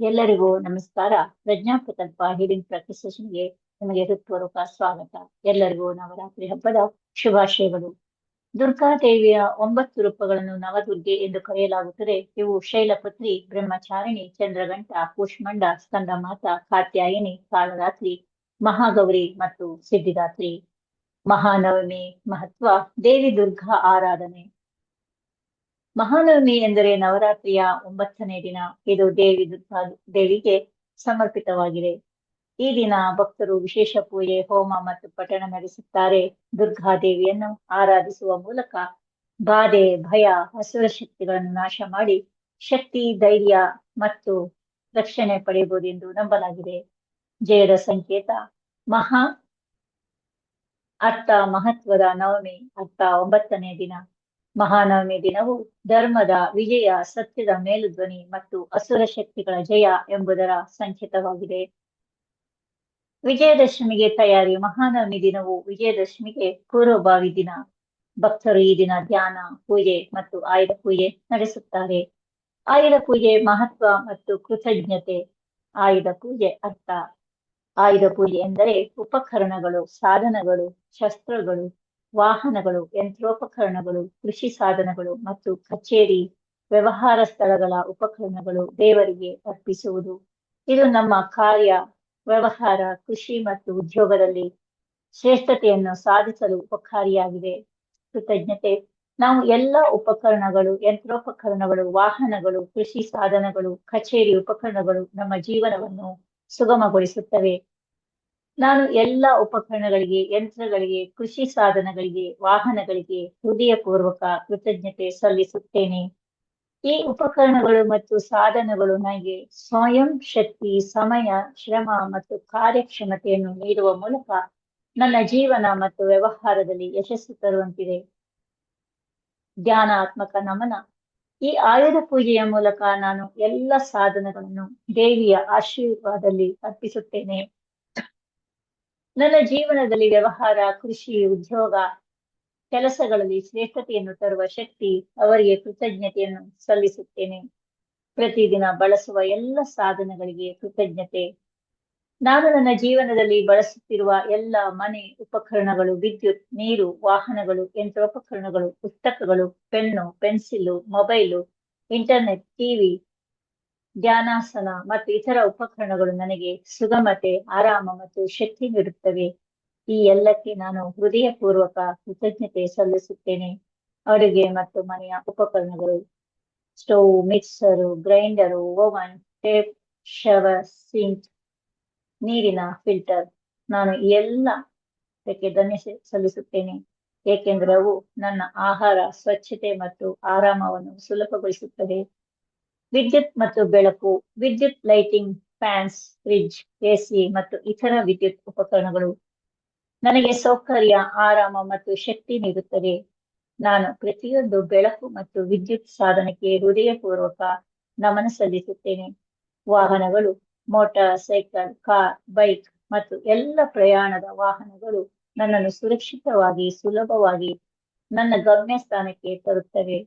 ಎಲ್ಲರಿಗೂ ನಮಸ್ಕಾರ. ಪ್ರಜ್ಞಾ ಪ್ರಕಲ್ಪ healing practice ಸೆಷನ್ಗೆ ನಿಮಗೆ ಹೃತ್ಪೂರ್ವಕ ಸ್ವಾಗತ. ಎಲ್ಲರಿಗೂ ನವರಾತ್ರಿ ಹಬ್ಬದ ಶುಭಾಶಯಗಳು. ದುರ್ಗಾ ದೇವಿಯ ಒಂಬತ್ತು ರೂಪಗಳನ್ನು ನವದುರ್ಗೆ ಎಂದು ಕರೆಯಲಾಗುತ್ತದೆ. ಇವು ಶೈಲಪುತ್ರಿ, ಬ್ರಹ್ಮಚಾರಿಣಿ ಚಂದ್ರಗಂಟ ಕೂಷ್ಮಂಡ, ಸ್ಕಂದಮಾತ, ಕಾತ್ಯಾಯಿನಿ, ಕಾಳರಾತ್ರಿ, ಮಹಾಗೌರಿ ಮತ್ತು ಸಿದ್ಧಿದಾತ್ರಿ. ಮಹಾನವಮಿ ಮಹತ್ವ, ದೇವಿ ದುರ್ಗಾ ಆರಾಧನೆ. ಮಹಾನವಮಿ ಎಂದರೆ ನವರಾತ್ರಿಯ ಒಂಬತ್ತನೇ ದಿನ. ಇದು ದೇವಿ ದೇವಿಗೆ ಸಮರ್ಪಿತವಾಗಿದೆ. ಈ ದಿನ ಭಕ್ತರು ವಿಶೇಷ ಪೂಜೆ, ಹೋಮ ಮತ್ತು ಪಠಣ ನಡೆಸುತ್ತಾರೆ. ದುರ್ಗಾ ದೇವಿಯನ್ನು ಆರಾಧಿಸುವ ಮೂಲಕ ಬಾಧೆ, ಭಯ, ಹಸುರ ಶಕ್ತಿಗಳನ್ನು ನಾಶ ಮಾಡಿ ಶಕ್ತಿ, ಧೈರ್ಯ ಮತ್ತು ರಕ್ಷಣೆ ಪಡೆಯಬಹುದೆಂದು ನಂಬಲಾಗಿದೆ. ಜಯದ ಸಂಕೇತ. ಮಹಾ ಅರ್ಥ ಮಹತ್ವದ ನವಮಿ ಅರ್ಥ ಒಂಬತ್ತನೇ ದಿನ. ಮಹಾನವಮಿ ದಿನವು ಧರ್ಮದ ವಿಜಯ, ಸತ್ಯದ ಮೇಲುಧ್ವನಿ ಮತ್ತು ಅಸುರ ಶಕ್ತಿಗಳ ಜಯ ಎಂಬುದರ ಸಂಕೇತವಾಗಿದೆ. ವಿಜಯದಶಮಿಗೆ ತಯಾರಿ ಮಹಾನವಮಿ ದಿನವು ವಿಜಯದಶಮಿಗೆ ಪೂರ್ವಭಾವಿ ದಿನ. ಭಕ್ತರು ಈ ದಿನ ಧ್ಯಾನ, ಪೂಜೆ ಮತ್ತು ಆಯುಧ ಪೂಜೆ ನಡೆಸುತ್ತಾರೆ. ಆಯುಧ ಪೂಜೆ ಮಹತ್ವ ಮತ್ತು ಕೃತಜ್ಞತೆ, ಆಯುಧ ಪೂಜೆ ಅರ್ಥ. ಆಯುಧ ಪೂಜೆ ಎಂದರೆ ಉಪಕರಣಗಳು, ಸಾಧನಗಳು, ಶಸ್ತ್ರಗಳು ವಾಹನಗಳು, ಯಂತ್ರೋಪಕರಣಗಳು, ಕೃಷಿ ಸಾಧನಗಳು ಮತ್ತು ಕಚೇರಿ, ವ್ಯವಹಾರ ಸ್ಥಳಗಳ ಉಪಕರಣಗಳು ದೇವರಿಗೆ ಅರ್ಪಿಸುವುದು. ಇದು ನಮ್ಮ ಕಾರ್ಯ, ವ್ಯವಹಾರ, ಕೃಷಿ ಮತ್ತು ಉದ್ಯೋಗದಲ್ಲಿ ಶ್ರೇಷ್ಠತೆಯನ್ನು ಸಾಧಿಸಲು ಉಪಕಾರಿಯಾಗಿದೆ. ಕೃತಜ್ಞತೆ. ನಾವು ಎಲ್ಲ ಉಪಕರಣಗಳು, ಯಂತ್ರೋಪಕರಣಗಳು, ವಾಹನಗಳು, ಕೃಷಿ ಸಾಧನಗಳು, ಕಚೇರಿ ಉಪಕರಣಗಳು ನಮ್ಮ ಜೀವನವನ್ನು ಸುಗಮಗೊಳಿಸುತ್ತವೆ. ನಾನು ಎಲ್ಲ ಉಪಕರಣಗಳಿಗೆ, ಯಂತ್ರಗಳಿಗೆ, ಕೃಷಿ ಸಾಧನಗಳಿಗೆ, ವಾಹನಗಳಿಗೆ ಹೃದಯಪೂರ್ವಕ ಕೃತಜ್ಞತೆ ಸಲ್ಲಿಸುತ್ತೇನೆ. ಈ ಉಪಕರಣಗಳು ಮತ್ತು ಸಾಧನಗಳು ನನಗೆ ಸ್ವಯಂ ಶಕ್ತಿ, ಸಮಯ, ಶ್ರಮ ಮತ್ತು ಕಾರ್ಯಕ್ಷಮತೆಯನ್ನು ನೀಡುವ ಮೂಲಕ ನನ್ನ ಜೀವನ ಮತ್ತು ವ್ಯವಹಾರದಲ್ಲಿ ಯಶಸ್ಸು ತರುವಂತಿದೆ. ಧ್ಯಾನಾತ್ಮಕ ನಮನ. ಈ ಆಯುಧ ಪೂಜೆಯ ಮೂಲಕ ನಾನು ಎಲ್ಲ ಸಾಧನಗಳನ್ನು ದೇವಿಯ ಆಶೀರ್ವಾದದಲ್ಲಿ ಅರ್ಪಿಸುತ್ತೇನೆ. ನನ್ನ ಜೀವನದಲ್ಲಿ ವ್ಯವಹಾರ, ಕೃಷಿ, ಉದ್ಯೋಗ, ಕೆಲಸಗಳಲ್ಲಿ ಶ್ರೇಷ್ಠತೆಯನ್ನು ತರುವ ಶಕ್ತಿ ಅವರಿಗೆ ಕೃತಜ್ಞತೆಯನ್ನು ಸಲ್ಲಿಸುತ್ತೇನೆ. ಪ್ರತಿದಿನ ಬಳಸುವ ಎಲ್ಲ ಸಾಧನಗಳಿಗೆ ಕೃತಜ್ಞತೆ. ನಾನು ನನ್ನ ಜೀವನದಲ್ಲಿ ಬಳಸುತ್ತಿರುವ ಎಲ್ಲ ಮನೆ ಉಪಕರಣಗಳು, ವಿದ್ಯುತ್, ನೀರು, ವಾಹನಗಳು, ಯಂತ್ರೋಪಕರಣಗಳು, ಪುಸ್ತಕಗಳು, pen, pencil, mobile, internet, TV ಧ್ಯಾನಾಸನ ಮತ್ತು ಇತರ ಉಪಕರಣಗಳು ನನಗೆ ಸುಗಮತೆ ಆರಾಮ ಮತ್ತು ಶಕ್ತಿ ನೀಡುತ್ತವೆ. ಈ ಎಲ್ಲಕ್ಕೆ ನಾನು ಹೃದಯಪೂರ್ವಕ ಕೃತಜ್ಞತೆ ಸಲ್ಲಿಸುತ್ತೇನೆ. ಅಡುಗೆ ಮತ್ತು ಮನೆಯ ಉಪಕರಣಗಳು. Stove, mixer, grinder, oven, tap, shower, sink, ನೀರಿನ ಫಿಲ್ಟರ್. ನಾನು ಎಲ್ಲ ಧನ್ಯ ಸಲ್ಲಿಸುತ್ತೇನೆ. ಏಕೆಂದರೆ ಅವು ನನ್ನ ಆಹಾರ, ಸ್ವಚ್ಛತೆ ಮತ್ತು ಆರಾಮವನ್ನು ಸುಲಭಗೊಳಿಸುತ್ತದೆ ವಿದ್ಯುತ್ ಮತ್ತು ಬೆಳಕು, ವಿದ್ಯುತ್ ಲೈಟಿಂಗ್, ಫ್ಯಾನ್ಸ್, ಫ್ರಿಡ್ಜ್, ಎಸಿ ಮತ್ತು ಇತರ ವಿದ್ಯುತ್ ಉಪಕರಣಗಳು. ನನಗೆ ಸೌಕರ್ಯ, ಆರಾಮ ಮತ್ತು ಶಕ್ತಿ ನೀಡುತ್ತದೆ. ನಾನು ಪ್ರತಿಯೊಂದು ಬೆಳಕು ಮತ್ತು ವಿದ್ಯುತ್ ಸಾಧನಕ್ಕೆ ಹೃದಯಪೂರ್ವಕ ನಮನ ಸಲ್ಲಿಸುತ್ತೇನೆ. ವಾಹನಗಳು, ಮೋಟಾರ್ ಸೈಕಲ್, ಕಾರ್, ಬೈಕ್ ಮತ್ತು ಎಲ್ಲ ಪ್ರಯಾಣದ ವಾಹನಗಳು ನನ್ನನ್ನು ಸುರಕ್ಷಿತವಾಗಿ, ಸುಲಭವಾಗಿ ನನ್ನ ಗಮ್ಯಸ್ಥಾನಕ್ಕೆ ತರುತ್ತವೆ.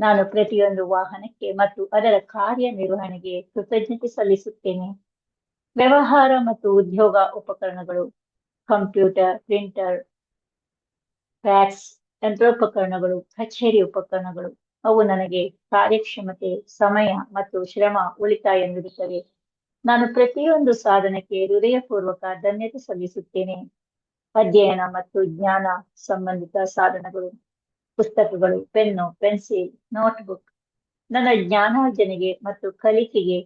ನಾನು ಪ್ರತಿಯೊಂದು ವಾಹನಕ್ಕೆ ಮತ್ತು ಅದರ ಕಾರ್ಯನಿರ್ವಹಣೆಗೆ ಕೃತಜ್ಞತೆ ಸಲ್ಲಿಸುತ್ತೇನೆ. ವ್ಯವಹಾರ ಮತ್ತು ಉದ್ಯೋಗ ಉಪಕರಣಗಳು, ಕಂಪ್ಯೂಟರ್, ಪ್ರಿಂಟರ್, ಫ್ಯಾಕ್ಸ್, ಯಂತ್ರೋಪಕರಣಗಳು, ಕಚೇರಿ ಉಪಕರಣಗಳು, ಅವು ನನಗೆ ಕಾರ್ಯಕ್ಷಮತೆ, ಸಮಯ ಮತ್ತು ಶ್ರಮ ಉಳಿತಾಯ ನೀಡುತ್ತವೆ. ನಾನು ಪ್ರತಿಯೊಂದು ಸಾಧನಕ್ಕೆ ಹೃದಯಪೂರ್ವಕ ಧನ್ಯತೆ ಸಲ್ಲಿಸುತ್ತೇನೆ. ಅಧ್ಯಯನ ಮತ್ತು ಜ್ಞಾನ ಸಂಬಂಧಿತ ಸಾಧನಗಳು. ಪುಸ್ತಕಗಳು, ಪೆನ್ನು, ಪೆನ್ಸಿಲ್, ನೋಟ್ಬುಕ್. ನನ್ನ ಜ್ಞಾನಾರ್ಜನೆಗೆ ಮತ್ತು ಕಲಿಕೆಗೆ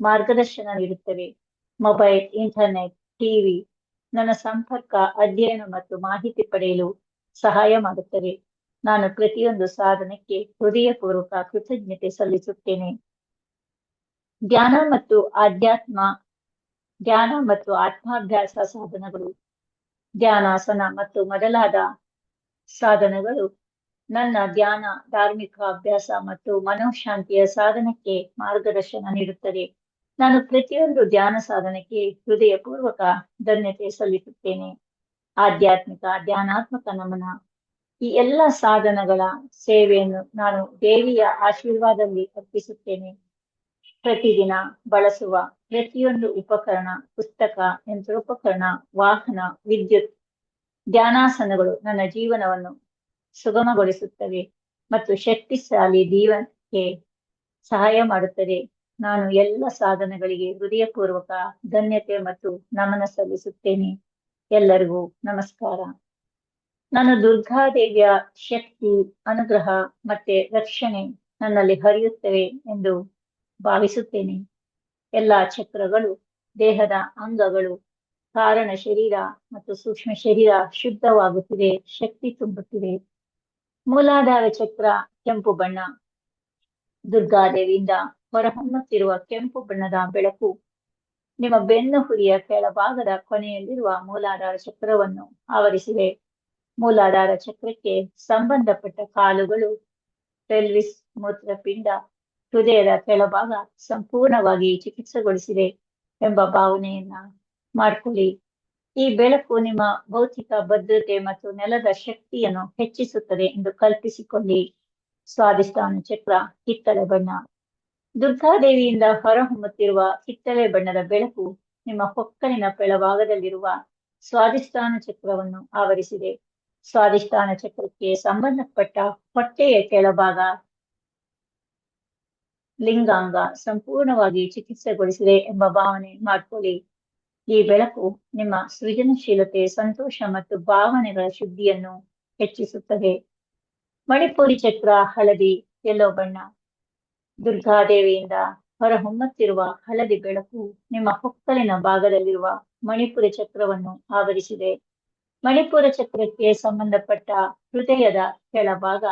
ಮಾರ್ಗದರ್ಶನ ನೀಡುತ್ತವೆ. ಮೊಬೈಲ್, ಇಂಟರ್ನೆಟ್, ಟಿವಿ ನನ್ನ ಸಂಪರ್ಕ, ಅಧ್ಯಯನ ಮತ್ತು ಮಾಹಿತಿ ಪಡೆಯಲು ಸಹಾಯ ಮಾಡುತ್ತವೆ. ನಾನು ಪ್ರತಿಯೊಂದು ಸಾಧನಕ್ಕೆ ಹೃದಯಪೂರ್ವಕ ಕೃತಜ್ಞತೆ ಸಲ್ಲಿಸುತ್ತೇನೆ. ಧ್ಯಾನ ಮತ್ತು ಆಧ್ಯಾತ್ಮ ಧ್ಯಾನ ಮತ್ತು ಆತ್ಮಾಭ್ಯಾಸ ಸಾಧನಗಳು. ಧ್ಯಾನಾಸನ ಮತ್ತು ಮೊದಲಾದ ಸಾಧನಗಳು ನನ್ನ ಧ್ಯಾನ, ಧಾರ್ಮಿಕ ಅಭ್ಯಾಸ ಮತ್ತು ಮನೋಶಾಂತಿಯ ಸಾಧನಕ್ಕೆ ಮಾರ್ಗದರ್ಶನ ನೀಡುತ್ತದೆ. ನಾನು ಪ್ರತಿಯೊಂದು ಧ್ಯಾನ ಸಾಧನಕ್ಕೆ ಹೃದಯಪೂರ್ವಕ ಧನ್ಯತೆ ಸಲ್ಲಿಸುತ್ತೇನೆ. ಆಧ್ಯಾತ್ಮಿಕ ಧ್ಯಾನಾತ್ಮಕ ನಮನ. ಈ ಎಲ್ಲ ಸಾಧನಗಳ ಸೇವೆಯನ್ನು ನಾನು ದೇವಿಯ ಆಶೀರ್ವಾದದಲ್ಲಿ ಅರ್ಪಿಸುತ್ತೇನೆ. ಪ್ರತಿದಿನ ಬಳಸುವ ಪ್ರತಿಯೊಂದು ಉಪಕರಣ, ಪುಸ್ತಕ, ಯಂತ್ರೋಪಕರಣ, ವಾಹನ, ವಿದ್ಯುತ್, ಧ್ಯಾನಾಸನಗಳು ನನ್ನ ಜೀವನವನ್ನು ಸುಗಮಗೊಳಿಸುತ್ತವೆ ಮತ್ತು ಶಕ್ತಿಶಾಲಿ ಜೀವನಕ್ಕೆ ಸಹಾಯ ಮಾಡುತ್ತದೆ. ನಾನು ಎಲ್ಲ ಸಾಧನಗಳಿಗೆ ಹೃದಯಪೂರ್ವಕ ಧನ್ಯತೆ ಮತ್ತು ನಮನ ಸಲ್ಲಿಸುತ್ತೇನೆ. ಎಲ್ಲರಿಗೂ ನಮಸ್ಕಾರ. ನಾನು ದುರ್ಗಾದೇವಿಯ ಶಕ್ತಿ, ಅನುಗ್ರಹ ಮತ್ತೆ ರಕ್ಷಣೆ ನನ್ನಲ್ಲಿ ಹರಿಯುತ್ತವೆ ಎಂದು ಭಾವಿಸುತ್ತೇನೆ. ಎಲ್ಲಾ ಚಕ್ರಗಳು, ದೇಹದ ಅಂಗಗಳು, ಕಾರಣ ಶರೀರ ಮತ್ತು ಸೂಕ್ಷ್ಮ ಶರೀರ ಶುದ್ಧವಾಗುತ್ತಿದೆ, ಶಕ್ತಿ ತುಂಬುತ್ತಿದೆ. ಮೂಲಾಧಾರ ಚಕ್ರ ಕೆಂಪು ಬಣ್ಣ. ದುರ್ಗಾದೇವಿಯಿಂದ ಹೊರಹೊಮ್ಮುತ್ತಿರುವ ಕೆಂಪು ಬಣ್ಣದ ಬೆಳಕು ನಿಮ್ಮ ಬೆನ್ನು ಹುರಿಯ ಕೆಳಭಾಗದ ಕೊನೆಯಲ್ಲಿರುವ ಮೂಲಾಧಾರ ಚಕ್ರವನ್ನು ಆವರಿಸಿದೆ. ಮೂಲಾಧಾರ ಚಕ್ರಕ್ಕೆ ಸಂಬಂಧಪಟ್ಟ ಕಾಲುಗಳು ಪೆಲ್ವಿಸ್ ಮೂತ್ರಪಿಂಡ ಹೃದಯದ ಕೆಳಭಾಗ ಸಂಪೂರ್ಣವಾಗಿ ಚಿಕಿತ್ಸೆಗೊಳಿಸಿದೆ ಎಂಬ ಭಾವನೆಯನ್ನ ಮಾಡ್ಕೊಳ್ಳಿ. ಈ ಬೆಳಕು ನಿಮ್ಮ ಭೌತಿಕ ಭದ್ರತೆ ಮತ್ತು ನೆಲದ ಶಕ್ತಿಯನ್ನು ಹೆಚ್ಚಿಸುತ್ತದೆ ಎಂದು ಕಲ್ಪಿಸಿಕೊಳ್ಳಿ. ಸ್ವಾದಿಷ್ಟಾನ ಚಕ್ರ, ಕಿತ್ತಳೆ ಬಣ್ಣ. ದುರ್ಗಾದೇವಿಯಿಂದ ಹೊರಹೊಮ್ಮುತ್ತಿರುವ ಕಿತ್ತಳೆ ಬಣ್ಣದ ಬೆಳಕು ನಿಮ್ಮ ಹೊಕ್ಕಲಿನ ಕೆಳಭಾಗದಲ್ಲಿರುವ ಸ್ವಾದಿಷ್ಟಾನ ಚಕ್ರವನ್ನು ಆವರಿಸಿದೆ. ಸ್ವಾದಿಷ್ಟಾನ ಚಕ್ರಕ್ಕೆ ಸಂಬಂಧಪಟ್ಟ ಹೊಟ್ಟೆಯ ಕೆಳಭಾಗ ಲಿಂಗಾಂಗ ಸಂಪೂರ್ಣವಾಗಿ ಚಿಕಿತ್ಸೆಗೊಳಿಸಿದೆ ಎಂಬ ಭಾವನೆ ಮಾಡ್ಕೊಳ್ಳಿ. ಈ ಬೆಳಕು ನಿಮ್ಮ ಸೃಜನಶೀಲತೆ, ಸಂತೋಷ ಮತ್ತು ಭಾವನೆಗಳ ಶುದ್ಧಿಯನ್ನು ಹೆಚ್ಚಿಸುತ್ತದೆ. ಮಣಿಪುರಿ ಚಕ್ರ, ಹಳದಿ ಎಲ್ಲೋ ಬಣ್ಣ. ದುರ್ಗಾದೇವಿಯಿಂದ ಹೊರಹೊಮ್ಮುತ್ತಿರುವ ಹಳದಿ ಬೆಳಕು ನಿಮ್ಮ ಹೊಕ್ಕಲಿನ ಭಾಗದಲ್ಲಿರುವ ಮಣಿಪುರ ಚಕ್ರವನ್ನು ಆವರಿಸಿದೆ. ಮಣಿಪುರ ಚಕ್ರಕ್ಕೆ ಸಂಬಂಧಪಟ್ಟ ಹೃದಯದ ಕೆಳಭಾಗ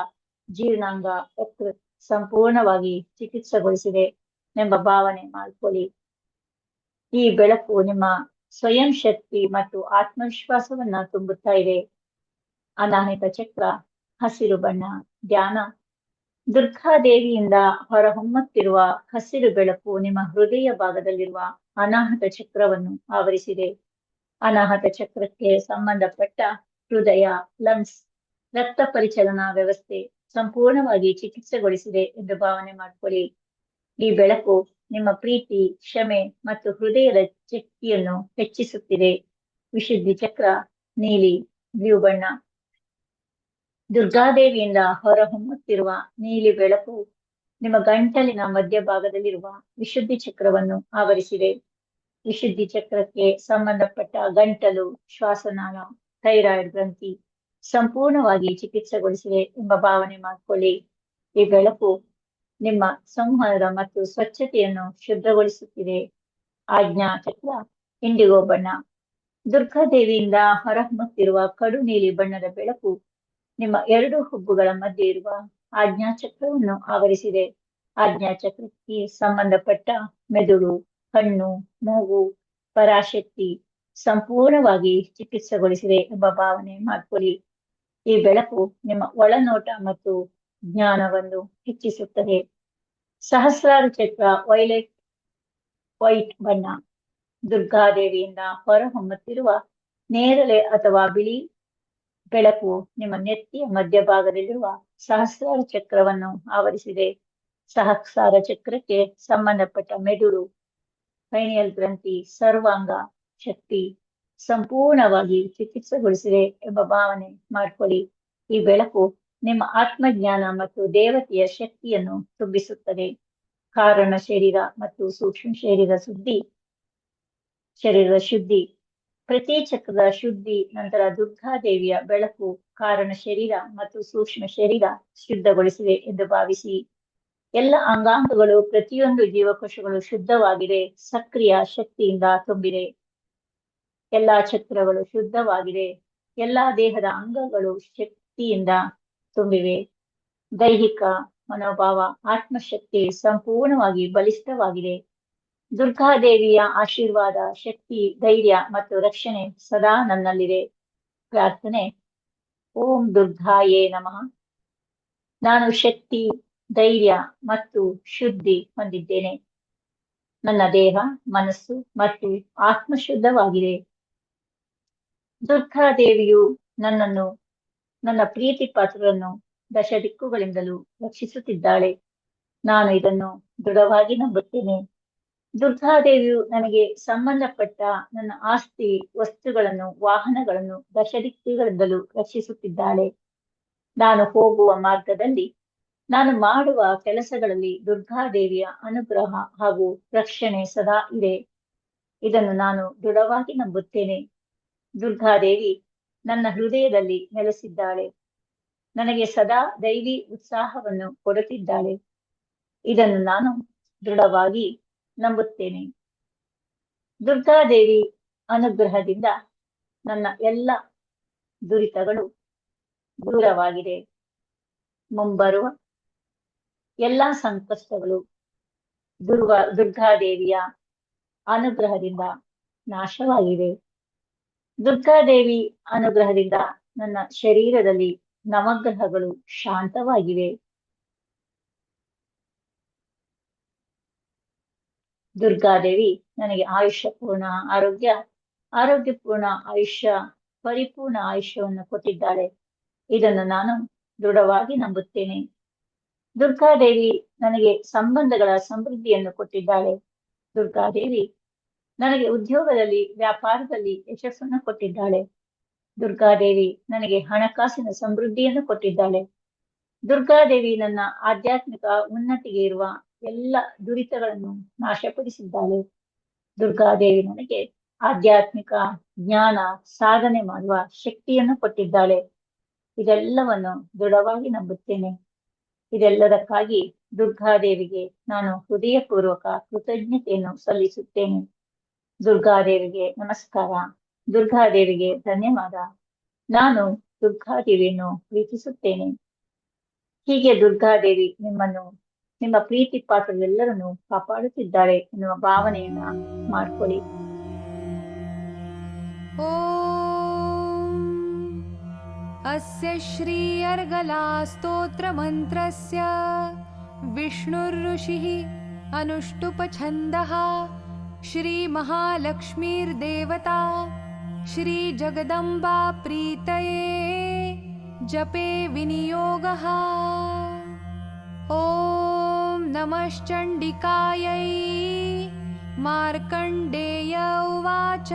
ಜೀರ್ಣಾಂಗ ಸಂಪೂರ್ಣವಾಗಿ ಚಿಕಿತ್ಸೆಗೊಳಿಸಿದೆ. ಎಂಬ ಭಾವನೆ ಮಾಡ್ಕೊಳ್ಳಿ. ಈ ಬೆಳಕು ನಿಮ್ಮ ಸ್ವಯಂ ಶಕ್ತಿ ಮತ್ತು ಆತ್ಮವಿಶ್ವಾಸವನ್ನ ತುಂಬುತ್ತಾ ಇದೆ. ಅನಾಹಿತ ಚಕ್ರ, ಹಸಿರು ಬಣ್ಣ, ಧ್ಯಾನ. ದುರ್ಗಾದೇವಿಯಿಂದ ಹೊರಹೊಮ್ಮುತ್ತಿರುವ ಹಸಿರು ಬೆಳಕು ನಿಮ್ಮ ಹೃದಯ ಭಾಗದಲ್ಲಿರುವ ಅನಾಹತ ಚಕ್ರವನ್ನು ಆವರಿಸಿದೆ. ಅನಾಹತ ಚಕ್ರಕ್ಕೆ ಸಂಬಂಧಪಟ್ಟ ಹೃದಯ, ಲಂಗ್ಸ್, ರಕ್ತ ಪರಿಚಲನಾ ವ್ಯವಸ್ಥೆ ಸಂಪೂರ್ಣವಾಗಿ ಚಿಕಿತ್ಸೆಗೊಳಿಸಿದೆ ಎಂದು ಭಾವನೆ ಮಾಡಿಕೊಳ್ಳಿ. ಈ ಬೆಳಕು ನಿಮ್ಮ ಪ್ರೀತಿ, ಕ್ಷಮೆ ಮತ್ತು ಹೃದಯದ ಶಕ್ತಿಯನ್ನು ಹೆಚ್ಚಿಸುತ್ತಿದೆ. ವಿಶುದ್ಧಿ ಚಕ್ರ, ನೀಲಿ, ಬ್ಲೂ ಬಣ್ಣ. ದುರ್ಗಾದೇವಿಯಿಂದ ಹೊರಹೊಮ್ಮುತ್ತಿರುವ ನೀಲಿ ಬೆಳಕು ನಿಮ್ಮ ಗಂಟಲಿನ ಮಧ್ಯಭಾಗದಲ್ಲಿರುವ ವಿಶುದ್ಧಿ ಚಕ್ರವನ್ನು ಆವರಿಸಿದೆ. ವಿಶುದ್ಧಿ ಚಕ್ರಕ್ಕೆ ಸಂಬಂಧಪಟ್ಟ ಗಂಟಲು, ಶ್ವಾಸನಾಳ, ಥೈರಾಯ್ಡ್ ಗ್ರಂಥಿ ಸಂಪೂರ್ಣವಾಗಿ ಚಿಕಿತ್ಸೆಗೊಳಿಸಿದೆ ಎಂಬ ಭಾವನೆ ಮಾಡಿಕೊಳ್ಳಿ. ಈ ಬೆಳಕು ನಿಮ್ಮ ಸಂವಹನದ ಮತ್ತು ಸ್ವಚ್ಛತೆಯನ್ನು ಶುದ್ಧಗೊಳಿಸುತ್ತಿದೆ. ಆಜ್ಞಾ ಚಕ್ರ ಇಂಡಿಗೋ ಬಣ್ಣ. ದುರ್ಗಾ ದೇವಿಯಿಂದ ಹೊರಹೊಮ್ಮುತ್ತಿರುವ ಕಡು ನೀಲಿ ಬಣ್ಣದ ಬೆಳಕು ನಿಮ್ಮ ಎರಡು ಹುಬ್ಬುಗಳ ಮಧ್ಯೆ ಇರುವ ಆಜ್ಞಾ ಚಕ್ರವನ್ನು ಆವರಿಸಿದೆ. ಆಜ್ಞಾ ಚಕ್ರಕ್ಕೆ ಸಂಬಂಧಪಟ್ಟ ಮೆದುಳು, ಕಣ್ಣು, ಮೂಗು, ಪರಾಶಕ್ತಿ ಸಂಪೂರ್ಣವಾಗಿ ಚಿಕಿತ್ಸೆಗೊಳಿಸಿದೆ ಎಂಬ ಭಾವನೆ ಮಾಡ್ಕೊಳ್ಳಿ. ಈ ಬೆಳಕು ನಿಮ್ಮ ಒಳನೋಟ ಮತ್ತು ಜ್ಞಾನವನ್ನು ಹೆಚ್ಚಿಸುತ್ತದೆ. ಸಹಸ್ರಾರು ಚಕ್ರ, ವೈಲೆಟ್, ವೈಟ್ ಬಣ್ಣ, ದುರ್ಗಾದೇವಿಯಿಂದ ಹೊರಹೊಮ್ಮುತ್ತಿರುವ ನೇರಳೆ ಅಥವಾ ಬಿಳಿ ಬೆಳಕು ನಿಮ್ಮ ನೆತ್ತಿಯ ಮಧ್ಯಭಾಗದಲ್ಲಿರುವ ಸಹಸ್ರಾರ ಚಕ್ರವನ್ನು ಆವರಿಸಿದೆ. ಸಹಸ್ರಾರ ಚಕ್ರಕ್ಕೆ ಸಂಬಂಧಪಟ್ಟ ಮೆದುಳು, ಪೈನಿಯಲ್ ಗ್ರಂಥಿ, ಸರ್ವಾಂಗ ಶಕ್ತಿ ಸಂಪೂರ್ಣವಾಗಿ ಚಿಕಿತ್ಸೆಗೊಳಿಸಿದೆ ಎಂಬ ಭಾವನೆ ಮಾಡ್ಕೊಳ್ಳಿ. ಈ ಬೆಳಕು ನಿಮ್ಮ ಆತ್ಮಜ್ಞಾನ ಮತ್ತು ದೇವತೆಯ ಶಕ್ತಿಯನ್ನು ತುಂಬಿಸುತ್ತದೆ. ಕಾರಣ ಶರೀರ ಮತ್ತು ಸೂಕ್ಷ್ಮ ಶರೀರ ಸುದ್ದಿ ಶರೀರದ ಶುದ್ಧಿ. ಪ್ರತಿ ಚಕ್ರದ ಶುದ್ಧಿ, ನಂತರ ದುರ್ಗಾದೇವಿಯ ಬೆಳಕು ಕಾರಣ ಶರೀರ ಮತ್ತು ಸೂಕ್ಷ್ಮ ಶರೀರ ಶುದ್ಧಗೊಳಿಸಿವೆ ಎಂದು ಭಾವಿಸಿ. ಎಲ್ಲ ಅಂಗಾಂಗಗಳು ಪ್ರತಿಯೊಂದು ಜೀವಕೋಶಗಳು ಶುದ್ಧವಾಗಿದೆ, ಸಕ್ರಿಯ ಶಕ್ತಿಯಿಂದ ತುಂಬಿದೆ. ಎಲ್ಲಾ ಚಕ್ರಗಳು ಶುದ್ಧವಾಗಿದೆ, ಎಲ್ಲಾ ದೇಹದ ಅಂಗಗಳು ಶಕ್ತಿಯಿಂದ ತುಂಬಿವೆ. ದೈಹಿಕ ಮನೋಭಾವ, ಆತ್ಮಶಕ್ತಿ ಸಂಪೂರ್ಣವಾಗಿ ಬಲಿಷ್ಠವಾಗಿದೆ. ದುರ್ಗಾದೇವಿಯ ಆಶೀರ್ವಾದ, ಶಕ್ತಿ, ಧೈರ್ಯ ಮತ್ತು ರಕ್ಷಣೆ ಸದಾ ನನ್ನಲ್ಲಿದೆ. ಪ್ರಾರ್ಥನೆ. ಓಂ ದುರ್ಗಾಯೇ ನಮಃ. ನಾನು ಶಕ್ತಿ, ಧೈರ್ಯ ಮತ್ತು ಶುದ್ಧಿ ಹೊಂದಿದ್ದೇನೆ. ನನ್ನ ದೇಹ, ಮನಸ್ಸು ಮತ್ತು ಆತ್ಮಶುದ್ಧವಾಗಿದೆ ದುರ್ಗಾದೇವಿಯು ನನ್ನನ್ನು ನನ್ನ ಪ್ರೀತಿ ಪಾತ್ರರನ್ನು ದಶ ದಿಕ್ಕುಗಳಿಂದಲೂ ರಕ್ಷಿಸುತ್ತಿದ್ದಾಳೆ. ನಾನು ಇದನ್ನು ದೃಢವಾಗಿ ನಂಬುತ್ತೇನೆ. ದುರ್ಗಾದೇವಿಯು ನನಗೆ ಸಂಬಂಧಪಟ್ಟ ನನ್ನ ಆಸ್ತಿ, ವಸ್ತುಗಳನ್ನು, ವಾಹನಗಳನ್ನು ದಶದಿಕ್ಕುಗಳಿಂದಲೂ ರಕ್ಷಿಸುತ್ತಿದ್ದಾಳೆ. ನಾನು ಹೋಗುವ ಮಾರ್ಗದಲ್ಲಿ ನಾನು ಮಾಡುವ ಕೆಲಸಗಳಲ್ಲಿ ದುರ್ಗಾದೇವಿಯ ಅನುಗ್ರಹ ಹಾಗೂ ರಕ್ಷಣೆ ಸದಾ ಇದೆ. ಇದನ್ನು ನಾನು ದೃಢವಾಗಿ ನಂಬುತ್ತೇನೆ. ದುರ್ಗಾದೇವಿ ನನ್ನ ಹೃದಯದಲ್ಲಿ ನೆಲೆಸಿದ್ದಾಳೆ. ನನಗೆ ಸದಾ ದೈವಿ ಉತ್ಸಾಹವನ್ನು ಕೊಡುತ್ತಿದ್ದಾಳೆ. ಇದನ್ನು ನಾನು ದೃಢವಾಗಿ ನಂಬುತ್ತೇನೆ. ದುರ್ಗಾದೇವಿ ಅನುಗ್ರಹದಿಂದ ನನ್ನ ಎಲ್ಲ ದುರಿತಗಳು ದೂರವಾಗಿದೆ. ಮುಂಬರುವ ಎಲ್ಲ ಸಂಕಷ್ಟಗಳು ದುರ್ಗಾ ದುರ್ಗಾದೇವಿಯ ಅನುಗ್ರಹದಿಂದ ನಾಶವಾಗಿವೆ. ದುರ್ಗಾದೇವಿ ಅನುಗ್ರಹದಿಂದ ನನ್ನ ಶರೀರದಲ್ಲಿ ನವಗ್ರಹಗಳು ಶಾಂತವಾಗಿವೆ. ದುರ್ಗಾದೇವಿ, ನನಗೆ ಆಯುಷ್ಯ ಪೂರ್ಣ ಆರೋಗ್ಯ, ಆರೋಗ್ಯಪೂರ್ಣ ಆಯುಷ್ಯ, ಪರಿಪೂರ್ಣ ಆಯುಷ್ಯವನ್ನು ಕೊಟ್ಟಿದ್ದಾಳೆ. ಇದನ್ನು ನಾನು ದೃಢವಾಗಿ ನಂಬುತ್ತೇನೆ. ದುರ್ಗಾದೇವಿ ನನಗೆ ಸಂಬಂಧಗಳ ಸಮೃದ್ಧಿಯನ್ನು ಕೊಟ್ಟಿದ್ದಾಳೆ. ದುರ್ಗಾದೇವಿ ನನಗೆ ಉದ್ಯೋಗದಲ್ಲಿ, ವ್ಯಾಪಾರದಲ್ಲಿ ಯಶಸ್ಸನ್ನು ಕೊಟ್ಟಿದ್ದಾಳೆ. ದುರ್ಗಾದೇವಿ ನನಗೆ ಹಣಕಾಸಿನ ಸಮೃದ್ಧಿಯನ್ನು ಕೊಟ್ಟಿದ್ದಾಳೆ. ದುರ್ಗಾದೇವಿ ನನ್ನ ಆಧ್ಯಾತ್ಮಿಕ ಉನ್ನತಿಗೆ ಇರುವ ಎಲ್ಲ ದುರಿತಗಳನ್ನು ನಾಶಪಡಿಸಿದ್ದಾಳೆ. ದುರ್ಗಾದೇವಿ ನನಗೆ ಆಧ್ಯಾತ್ಮಿಕ ಜ್ಞಾನ ಸಾಧನೆ ಮಾಡುವ ಶಕ್ತಿಯನ್ನು ಕೊಟ್ಟಿದ್ದಾಳೆ. ಇದೆಲ್ಲವನ್ನು ದೃಢವಾಗಿ ನಂಬುತ್ತೇನೆ. ಇದೆಲ್ಲದಕ್ಕಾಗಿ ದುರ್ಗಾದೇವಿಗೆ ನಾನು ಹೃದಯಪೂರ್ವಕ ಕೃತಜ್ಞತೆಯನ್ನು ಸಲ್ಲಿಸುತ್ತೇನೆ. ದುರ್ಗಾದೇವಿಗೆ ನಮಸ್ಕಾರ ದುರ್ಗಾದೇವಿಗೆ ಧನ್ಯವಾದ ನಾನು ದುರ್ಗಾದೇವಿಯನ್ನು ಪ್ರೀತಿಸುತ್ತೇನೆ ಹೀಗೆ ದುರ್ಗಾದೇವಿ ನಿಮ್ಮನ್ನು ನಿಮ್ಮ ಪ್ರೀತಿ ಪಾತ್ರರೆಲ್ಲರನ್ನು ಕಾಪಾಡುತ್ತಿದ್ದಾಳೆ ಎನ್ನುವ ಭಾವನೆಯನ್ನ ಮಾಡ್ಕೊಳ್ಳಿ अस्य श्री अर्गलास्तोत्रमन्त्रस्य विष्णुर्ऋषिः अनुष्टुपछन्दः श्रीमहालक्ष्मीर्देवता श्रीजगदम्बा प्रीतये जपे विनियोगः। ॐ नमश्चण्डिकायै मार्कण्डेय उवाच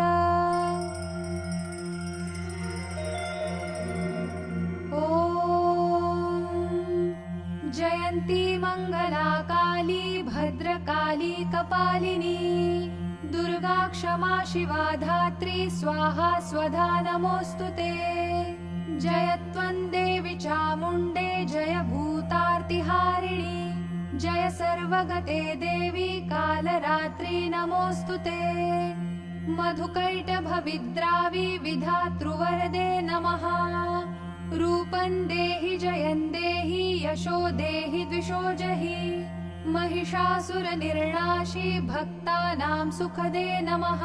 ॐ जयन्ती मङ्गला काली भद्रकाली कपालिनी। दुर्गा क्षमा शिवा धात्री स्वाहा स्वधा नमोऽस्तु ते। जय त्वं देवि चामुण्डे जय भूतार्तिहारिणि। जय सर्वगते देवी कालरात्रि नमोऽस्तु ते। मधुकैटभविद्रावि विधातृवरदे नमः रूपं देहि जयं देहि यशो देहि द्विषो जहि। महिषासुरनिर्णाशि भक्तानां सुखदे नमः।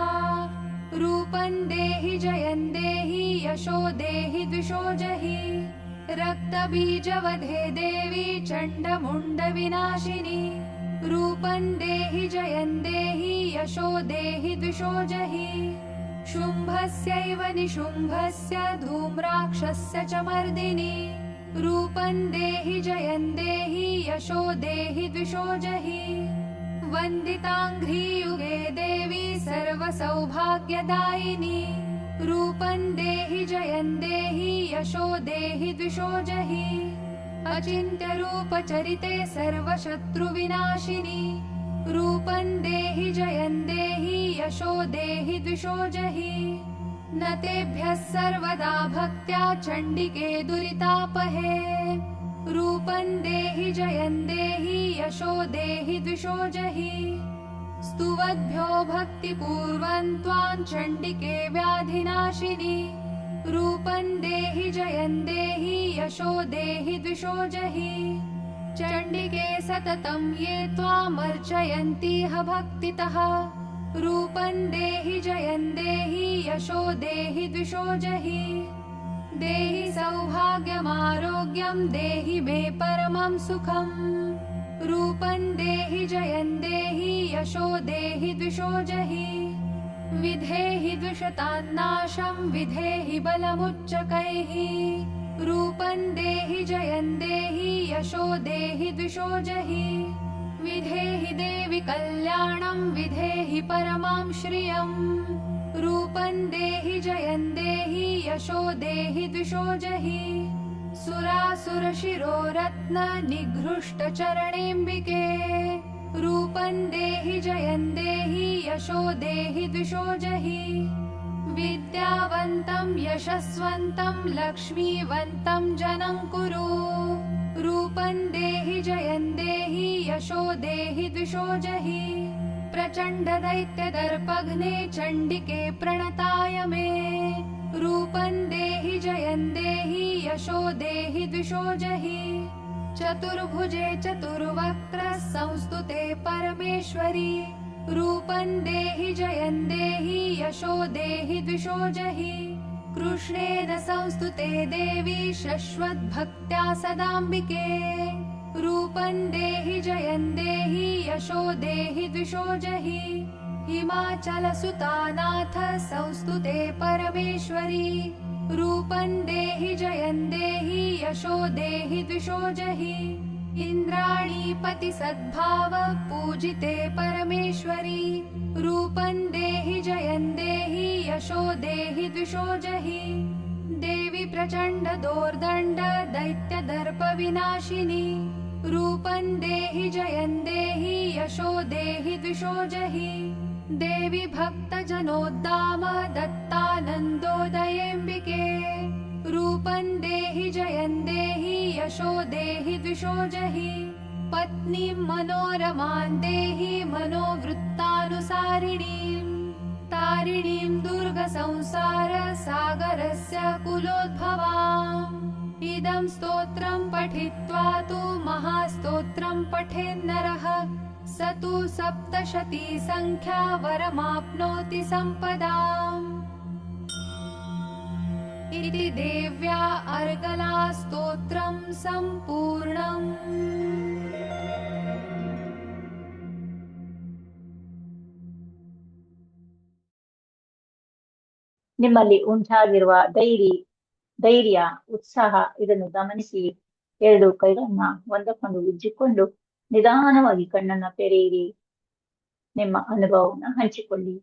रूपं देहि जयं देहि यशो देहि द्विषो जहि। रक्तबीजवधे देवी चण्डमुण्डविनाशिनि। रूपं देहि जयं देहि यशो देहि द्विषो जहि शुम्भस्यैव निशुम्भस्य धूम्राक्षस्य च मर्दिनि। रूपं देहि जयं देहि यशो देहि द्विषो जहि। वन्दिताङ्घ्रियुगे देवी सर्वसौभाग्यदायिनी। रूपं देहि जयं देहि यशो देहि द्विषो जहि। अचिन्त्यरूपचरिते सर्वशत्रुविनाशिनि रूपं देहि जयं देहि यशो देहि द्विषो जहि। न तेभ्यः सर्वदा भक्त्या चण्डिके दुरितापहे। रूपं देहि जयं देहि यशो देहि द्विषो जहि। स्तुवद्भ्यो भक्तिपूर्वं त्वां चण्डिके व्याधिनाशिनि। रूपं देहि जयं देहि यशो देहि द्विषो जहि चण्डिके सततं ये त्वामर्चयन्तीह भक्तितः रूपं देहि जयं देहि यशो देहि द्विषो जहि। देहि सौभाग्यमारोग्यं देहि मे परमं सुखम् रूपं देहि जयं देहि यशो देहि द्विषो जहि। विधेहि द्विषतान्नाशं विधेहि बलमुच्चकैः रूपं देहि जयं देहि यशो देहि द्विषो जहि। विधेहि देवि कल्याणं विधेहि परमां श्रियम्। रूपं देहि जयं देहि यशो देहि द्विषो जहि। सुरासुरशिरोरत्न निघृष्टचरणेऽम्बिके। रूपं देहि जयं देहि यशो देहि द्विषो जहि विद्यावन्तं यशस्वन्तं लक्ष्मीवन्तं जनं कुरु। रूपं देहि जयं देहि यशो देहि द्विषो जहि। प्रचण्डदैत्यदर्पघ्ने चण्डिके प्रणताय मे। रूपं देहि जयं देहि यशो देहि द्विषो जहि। चतुर्भुजे चतुर्वक्त्र संस्तुते परमेश्वरी रूपं देहि जयं देहि यशो देहि द्विषो जहि। कृष्णेन संस्तुते देवी शश्वद्भक्त्या सदाम्बिके। रूपं देहि जयं देहि यशो देहि द्विषो जहि। हिमाचलसुतानाथ संस्तुते परमेश्वरी। रूपं देहि जयं देहि यशो देहि द्विषो जहि इन्द्राणीपति सद्भाव पूजिते परमेश्वरी। रूपं देहि जयं देहि यशो देहि द्विषो जहि। देवि प्रचण्ड दोर्दण्ड विनाशिनी। रूपं देहि जयं देहि यशो देहि द्विषो जहि। देवि भक्तजनोद्दाम दत्तानन्दोदयेऽम्बिके रूपं देहि जयं देहि यशो देहि द्विषो जहि। पत्नीं मनोरमां देहि मनोवृत्तानुसारिणीं। तारिणीं दुर्गसंसार सागरस्य कुलोद्भवाम्। इदं स्तोत्रं पठित्वा तु महास्तोत्रं पठेन्नरः स तु सप्तशती सङ्ख्या वरमाप्नोति सम्पदाम् इति देव्या अर्गला स्तोत्रं सम्पूर्णम् ನಿಮ್ಮಲ್ಲಿ ಉಂಟಾಗಿರುವ ಧೈರ್ಯ ಧೈರ್ಯ ಉತ್ಸಾಹ ಇದನ್ನು ಗಮನಿಸಿ ಎರಡು ಕೈಗಳನ್ನ ಒಂದಕ್ಕೊಂದು ಉಜ್ಜಿಕೊಂಡು ನಿಧಾನವಾಗಿ ಕಣ್ಣನ್ನ ತೆರೆಯಿರಿ ನಿಮ್ಮ ಅನುಭವವನ್ನ ಹಂಚಿಕೊಳ್ಳಿ